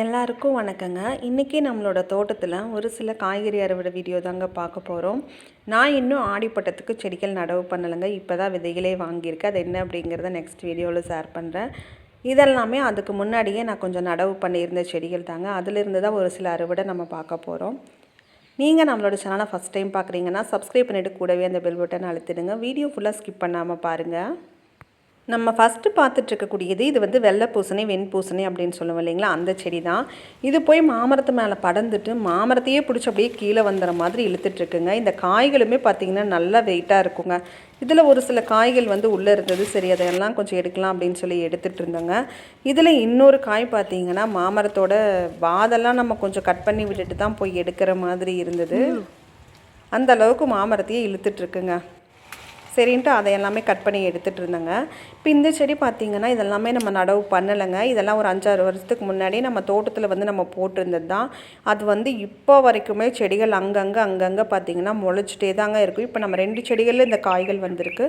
எல்லாருக்கும் வணக்கங்க. இன்றைக்கி நம்மளோட தோட்டத்தில் ஒரு சில காய்கறி அறுவடை வீடியோ தாங்க பார்க்க போகிறோம் நான் இன்னும் ஆடிப்பட்டத்துக்கு செடிகள் நடவு பண்ணலைங்க. இப்போ தான் விதைகளே வாங்கியிருக்கேன். அது என்ன அப்படிங்கிறத நெக்ஸ்ட் வீடியோவில் ஷேர் பண்ணுறேன் இதெல்லாமே அதுக்கு முன்னாடியே நான் கொஞ்சம் நடவு பண்ணியிருந்த செடிகள் தாங்க. அதிலிருந்து தான் ஒரு சில அறுவடை நம்ம பார்க்க போகிறோம் நீங்கள் நம்மளோட சேனலை ஃபஸ்ட் டைம் பார்க்குறீங்கன்னா சப்ஸ்கிரைப் பண்ணிவிட்டு கூடவே அந்த பெல் பட்டன் அழுத்திடுங்க. வீடியோ ஃபுல்லாக ஸ்கிப் பண்ணாமல் பாருங்கள் நம்ம ஃபஸ்ட்டு பார்த்துட்டு இருக்கக்கூடியது இது வந்து வெள்ளை பூசணி வெண் பூசணி அப்படின்னு சொல்லுவோம் இல்லைங்களா? அந்த செடி தான் இது போய் மாமரத்து மேலே படர்ந்துட்டு மாமரத்தையே பிடிச்சி அப்படியே கீழே வந்துற மாதிரி இழுத்துட்ருக்குங்க இந்த காய்களுமே பார்த்திங்கன்னா நல்லா வெயிட்டாக இருக்குங்க. இதில் ஒரு சில காய்கள் வந்து உள்ளே இருந்தது. சரி அதையெல்லாம் கொஞ்சம் எடுக்கலாம் அப்படின்னு சொல்லி எடுத்துகிட்டு இருந்தோங்க இதில் இன்னொரு காய் பார்த்தீங்கன்னா மாமரத்தோட வாதெல்லாம் நம்ம கொஞ்சம் கட் பண்ணி விட்டுட்டு தான் போய் எடுக்கிற மாதிரி இருந்தது. அந்த அளவுக்கு மாமரத்தையே இழுத்துட்ருக்குங்க சரின்ட்டு அதை எல்லாமே கட் பண்ணி எடுத்துகிட்டு இருந்தேங்க. இப்போ இந்த செடி பார்த்திங்கன்னா இதெல்லாமே நம்ம நடவு பண்ணலைங்க. இதெல்லாம் ஒரு அஞ்சாறு வருஷத்துக்கு முன்னாடி நம்ம தோட்டத்தில் வந்து நம்ம போட்டிருந்தது தான் அது வந்து இப்போ வரைக்குமே செடிகள் அங்கங்கே அங்கங்கே பார்த்திங்கன்னா முளைச்சிட்டே தாங்க இருக்கும் இப்போ நம்ம ரெண்டு செடிகளில் இந்த காய்கள் வந்திருக்கு.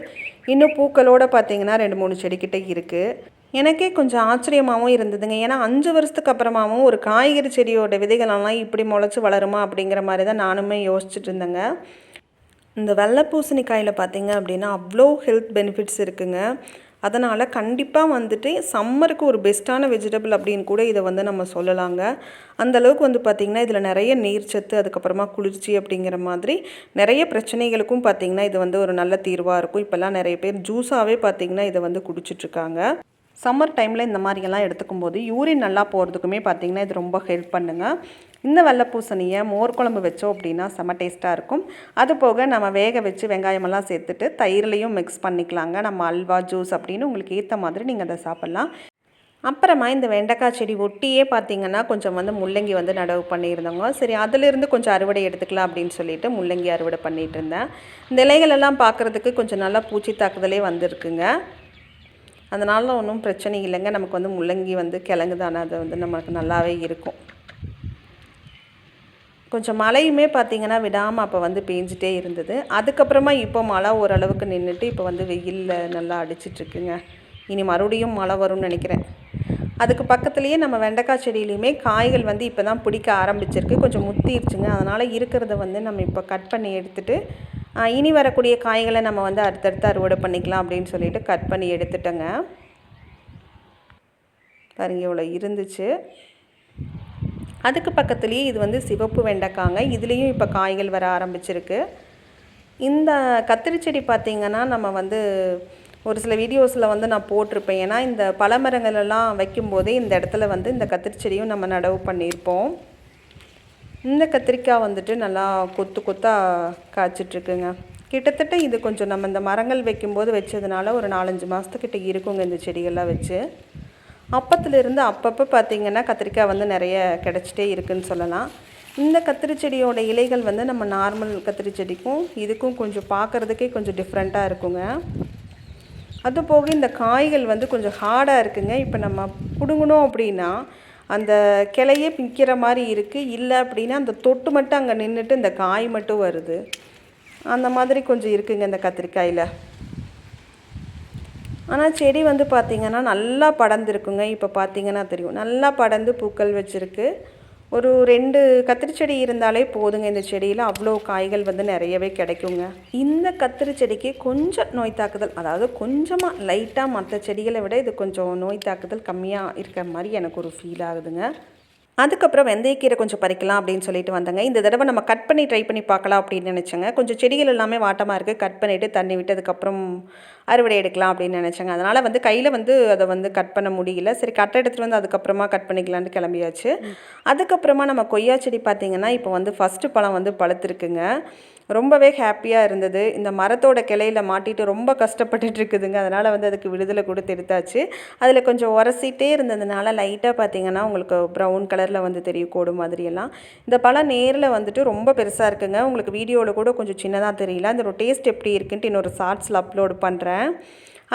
இன்னும் பூக்களோடு பார்த்திங்கன்னா ரெண்டு மூணு செடிக்கிட்ட இருக்குது எனக்கே கொஞ்சம் ஆச்சரியமாகவும் இருந்ததுங்க. ஏன்னா அஞ்சு வருஷத்துக்கு அப்புறமாவும் ஒரு காய்கறி செடியோட விதைகளெல்லாம் இப்படி முளைச்சி வளருமா அப்படிங்கிற மாதிரி தான் நானுமே யோசிச்சுட்டு இருந்தேங்க. இந்த வெள்ளை பூசணிக்காயில் பார்த்தீங்க அப்படின்னா அவ்வளோ ஹெல்த் பெனிஃபிட்ஸ் இருக்குங்க. அதனால் கண்டிப்பாக வந்துட்டு சம்மருக்கு ஒரு பெஸ்ட்டான வெஜிடபிள் அப்படின்னு கூட இதை வந்து நம்ம சொல்லலாங்க. அந்தளவுக்கு வந்து பார்த்திங்கன்னா இதில் நிறைய நீர்ச்சத்து அதுக்கப்புறமா குளிர்ச்சி அப்படிங்கிற மாதிரி நிறைய பிரச்சனைகளுக்கும் பார்த்திங்கன்னா இது வந்து ஒரு நல்ல தீர்வாக இருக்கும். இப்போல்லாம் நிறைய பேர் ஜூஸாகவே பார்த்திங்கன்னா இதை வந்து குடிச்சிட்ருக்காங்க சம்மர் டைமில் இந்த மாதிரியெல்லாம் எடுத்துக்கும் போது யூரின் நல்லா போகிறதுக்குமே பார்த்திங்கன்னா இது ரொம்ப ஹெல்ப் பண்ணுங்க. இந்த வெள்ளை பூசணியை மோர் குழம்பு வச்சோம் அப்படின்னா செம்ம டேஸ்ட்டாக இருக்கும். அது போக நம்ம வேக வச்சு வெங்காயமெல்லாம் சேர்த்துட்டு தயிர்லையும் மிக்ஸ் பண்ணிக்கலாங்க. நம்ம அல்வா ஜூஸ் அப்படின்னு உங்களுக்கு ஏற்ற மாதிரி நீங்கள் அதை சாப்பிட்லாம். அப்புறமா இந்த வெண்டைக்காய் செடி ஒட்டியே பார்த்தீங்கன்னா கொஞ்சம் வந்து முள்ளங்கி வந்து நடவு பண்ணியிருந்தோங்க. சரி அதிலிருந்து கொஞ்சம் அறுவடை எடுத்துக்கலாம் அப்படின்னு சொல்லிட்டு முள்ளங்கி அறுவடை பண்ணிகிட்டு இருந்தேன். இந்த இலைகளெல்லாம் பார்க்குறதுக்கு கொஞ்சம் நல்லா பூச்சி தாக்குதலே வந்திருக்குங்க. அதனால் ஒன்றும் பிரச்சனை இல்லைங்க. நமக்கு வந்து முள்ளங்கி வந்து கிழங்கு தானே அது வந்து நமக்கு நல்லாவே இருக்கும். கொஞ்சம் மழையுமே பார்த்திங்கன்னா விடாமல் அப்போ வந்து பேஞ்சிட்டே இருந்தது. அதுக்கப்புறமா இப்போ மழை ஓரளவுக்கு நின்றுட்டு இப்போ வந்து வெயிலில் நல்லா அடிச்சிட்ருக்குங்க. இனி மறுபடியும் மழை வரும்னு நினைக்கிறேன். அதுக்கு பக்கத்துலேயே நம்ம வெண்டைக்காய் செடியிலையுமே காய்கள் வந்து இப்போ தான் பிடிக்க ஆரம்பிச்சிருக்கு. கொஞ்சம் முத்திருச்சுங்க. அதனால் இருக்கிறத வந்து நம்ம இப்போ கட் பண்ணி எடுத்துகிட்டு இனி வரக்கூடிய காய்களை நம்ம வந்து அடுத்தடுத்து அறுவடை பண்ணிக்கலாம் அப்படின்னு சொல்லிட்டு கட் பண்ணி எடுத்துட்டோங்க. பாருங்க இவ்வளோ இருந்துச்சு. அதுக்கு பக்கத்துலேயே இது வந்து சிவப்பு வெண்டைக்காங்க. இதுலேயும் இப்போ காய்கள் வர ஆரம்பிச்சிருக்கு. இந்த கத்திரி செடி பார்த்திங்கன்னா நம்ம வந்து ஒரு சில வீடியோஸில் வந்து நான் போட்டிருப்பேன். ஏன்னா இந்த பழமரங்களெல்லாம் வைக்கும்போதே இந்த இடத்துல வந்து இந்த கத்திரி செடியும் நம்ம நடவு பண்ணியிருப்போம். இந்த கத்திரிக்காய் வந்துட்டு நல்லா கொத்து கொத்தாக காய்ச்சிட்ருக்குங்க. கிட்டத்தட்ட இது கொஞ்சம் நம்ம இந்த மரங்கள் வைக்கும்போது வச்சதுனால ஒரு நாலஞ்சு மாதத்துக்கிட்ட இருக்குங்க இந்த செடிகள்லாம் வச்சு. அப்பத்துலேருந்து அப்பப்போ பார்த்திங்கன்னா கத்திரிக்காய் வந்து நிறைய கிடச்சிட்டே இருக்குதுன்னு சொல்லலாம். இந்த கத்திரி செடியோட இலைகள் வந்து நம்ம நார்மல் கத்திரி செடிக்கும் இதுக்கும் கொஞ்சம் பார்க்குறதுக்கே கொஞ்சம் டிஃப்ரெண்ட்டாக இருக்குங்க. அதுபோக இந்த காய்கள் வந்து கொஞ்சம் ஹார்டாக இருக்குங்க. இப்போ நம்ம பிடுங்கணும் அப்படின்னா அந்த கிளையே பிக்கிற மாதிரி இருக்குது இல்லை அப்படின்னா அந்த தொட்டு மட்டும் அங்கே நின்றுட்டு இந்த காய் மட்டும் வருது. அந்த மாதிரி கொஞ்சம் இருக்குங்க இந்த கத்திரிக்காயில். ஆனால் செடி வந்து பார்த்திங்கன்னா நல்லா படர்ந்துருக்குங்க. இப்போ பார்த்திங்கன்னா தெரியும். நல்லா படர்ந்து பூக்கள் வச்சுருக்கு. ஒரு ரெண்டு கத்திரி செடி இருந்தாலே போதுங்க இந்த செடியில். அவ்வளோ காய்கள் வந்து நிறையவே கிடைக்குங்க. இந்த கத்திரி செடிக்கு கொஞ்சம் நோய் தாக்குதல் அதாவது கொஞ்சமாக லைட்டாக மற்ற செடிகளை விட இது கொஞ்சம் நோய் தாக்குதல் கம்மியாக இருக்கிற மாதிரி எனக்கு ஒரு ஃபீல் ஆகுதுங்க. அதுக்கப்புறம் வெந்தயக்கீரை கொஞ்சம் பறிக்கலாம் அப்படின்னு சொல்லிட்டு வந்தேங்க. இந்த தடவை நம்ம கட் பண்ணி ட்ரை பண்ணி பார்க்கலாம் அப்படின்னு நினச்சேங்க. கொஞ்சம் செடிகள் எல்லாமே வாட்டமாக இருக்குது கட் பண்ணிவிட்டு தண்ணி விட்டு அதுக்கப்புறம் அறுவடை எடுக்கலாம் அப்படின்னு நினச்சேங்க. அதனால் வந்து கையில் வந்து அதை வந்து கட் பண்ண முடியல. சரி கட் எடுத்துகிட்டு வந்து அதுக்கப்புறமா கட் பண்ணிக்கலான்ட்டு கிளம்பியாச்சு. அதுக்கப்புறமா நம்ம கொய்யா செடி பார்த்திங்கன்னா இப்போ வந்து ஃபஸ்ட்டு பழம் வந்து பழுத்துருக்குங்க. ரொம்பவே ஹாப்பியாக இருந்தது. இந்த மரத்தோட கிளையில் மாட்டிட்டு ரொம்ப கஷ்டப்பட்டுட்டு இருக்குதுங்க. அதனால் வந்து அதுக்கு விடுதலை கொடுத்து எடுத்தாச்சு. அதில் கொஞ்சம் உரசிட்டே இருந்ததுனால லைட்டாக பார்த்தீங்கன்னா உங்களுக்கு ப்ரௌன் கலரில் வந்து தெரியும் கோடு மாதிரியெல்லாம். இந்த பழம் நேரில் வந்துட்டு ரொம்ப பெருசாக இருக்குங்க. உங்களுக்கு வீடியோவில் கூட கொஞ்சம் சின்னதாக தெரியல. அந்த டேஸ்ட் எப்படி இருக்குன்ட்டு இன்னொரு ஷார்ட்ஸில் அப்லோடு பண்ணுறேன்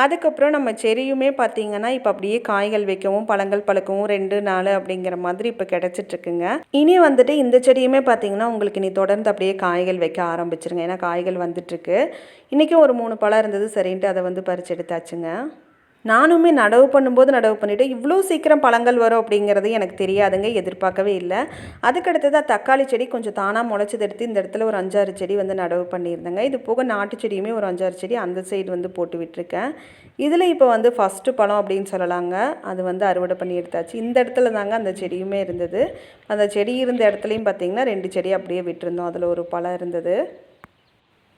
அதுக்கப்புறம் நம்ம செரியுமே பார்த்திங்கன்னா இப்போ அப்படியே காய்கள் வைக்கவும் பழங்கள் பழுக்கவும் ரெண்டு நாள் அப்படிங்கிற மாதிரி இப்போ கிடச்சிட்ருக்குங்க. இனி வந்துட்டு இந்த செடியுமே பார்த்திங்கன்னா உங்களுக்கு இனி தொடர்ந்து அப்படியே காய்கள் வைக்க ஆரம்பிச்சிருங்க. ஏன்னா காய்கள் வந்துட்டுருக்கு இன்றைக்கும் ஒரு மூணு பழம் இருந்தது சரின்ட்டு அதை வந்து பறித்து எடுத்தாச்சுங்க. நானுமே நடவு பண்ணும்போது நடவு பண்ணிவிட்டு இவ்வளோ சீக்கிரம் பழங்கள் வரும் அப்படிங்கிறது எனக்கு தெரியாதுங்க எதிர்பார்க்கவே இல்லை. அதுக்கடுத்ததாக தக்காளி செடி கொஞ்சம் தானாக முளைச்சது எடுத்து இந்த இடத்துல ஒரு அஞ்சாறு செடி வந்து நடவு பண்ணியிருந்தேங்க. இது போக நாட்டு செடியுமே ஒரு அஞ்சாறு செடி அந்த சைடு வந்து போட்டு விட்டுருக்கேன். இதில் இப்போ வந்து ஃபஸ்ட்டு பழம் அப்படின்னு சொல்லலாங்க. அது வந்து அறுவடை பண்ணி எடுத்தாச்சு. இந்த இடத்துல தாங்க அந்த செடியுமே இருந்தது. அந்த செடி இருந்த இடத்துலையும் பார்த்திங்கன்னா ரெண்டு செடி அப்படியே விட்டுருந்தோம். அதில் ஒரு பழம் இருந்தது.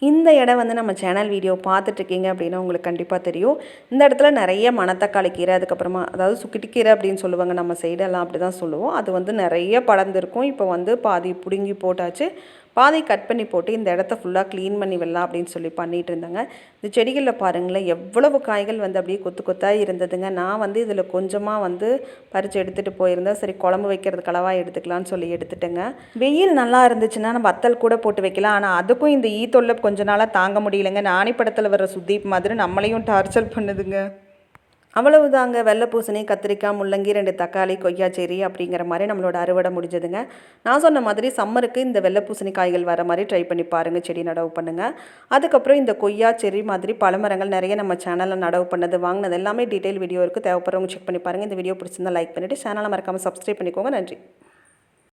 இந்த இடம் வந்து நம்ம சேனல் வீடியோ பார்த்துட்ருக்கீங்க அப்படின்னா உங்களுக்கு கண்டிப்பாக தெரியும். இந்த இடத்துல நிறைய மணத்தக்காளி கீரை அதுக்கப்புறமா அதாவது சுக்கிட்டு கீரை அப்படின்னு சொல்லுவாங்க நம்ம சைடெல்லாம் அப்படி தான் சொல்லுவோம். அது வந்து நிறைய படர்ந்துருக்கும். இப்போ வந்து பாதி பிடுங்கி போட்டாச்சு. பாதை கட் பண்ணி போட்டு இந்த இடத்த ஃபுல்லாக க்ளீன் பண்ணி விடலாம் அப்படின்னு சொல்லி பண்ணிகிட்டு இருந்தாங்க. இந்த செடிகளில் பாருங்களேன் எவ்வளவு காய்கள் வந்து அப்படியே கொத்து கொத்தாக இருந்ததுங்க. நான் வந்து இதில் கொஞ்சமாக வந்து பறித்து எடுத்துகிட்டு போயிருந்தேன். சரி குழம்பு வைக்கிறது களவாக எடுத்துக்கலாம்னு சொல்லி எடுத்துட்டேங்க. வெயில் நல்லா இருந்துச்சுன்னா நம்ம வத்தல் கூட போட்டு வைக்கலாம். ஆனால் அதுக்கும் இந்த ஈ தொல்லை கொஞ்ச நாளாக தாங்க முடியலைங்க. நாணி படத்தில் வர சுதீப் மாதிரி நம்மளையும் டார்ச்சர் பண்ணுதுங்க. அவ்வளவுதாங்க. வெள்ளை பூசணி கத்திரிக்காய் முள்ளங்கி ரெண்டு தக்காளி கொய்யா செரி அப்படிங்கிற மாதிரி நம்மளோட அறுவடை முடிஞ்சதுங்க. நான் சொன்ன மாதிரி சம்மருக்கு இந்த வெள்ளை பூசணி காய்கள் வர மாதிரி ட்ரை பண்ணி பாருங்கள் செடி நடவு பண்ணுங்கள் அதுக்கப்புறம் இந்த கொய்யா செரி மாதிரி பழமரங்கள் நிறைய நம்ம சேனலில் நடவு பண்ணது வாங்கினது எல்லாமே டீட்டெயில் வீடியோ இருக்குது தேவைப்படுறவங்க செக் பண்ணி பாருங்கள் இந்த வீடியோ பிடிச்சிருந்தா லைக் பண்ணிவிட்டு சேனலை மறக்காமல் சப்ஸ்கிரைப் பண்ணிக்கோங்க. நன்றி.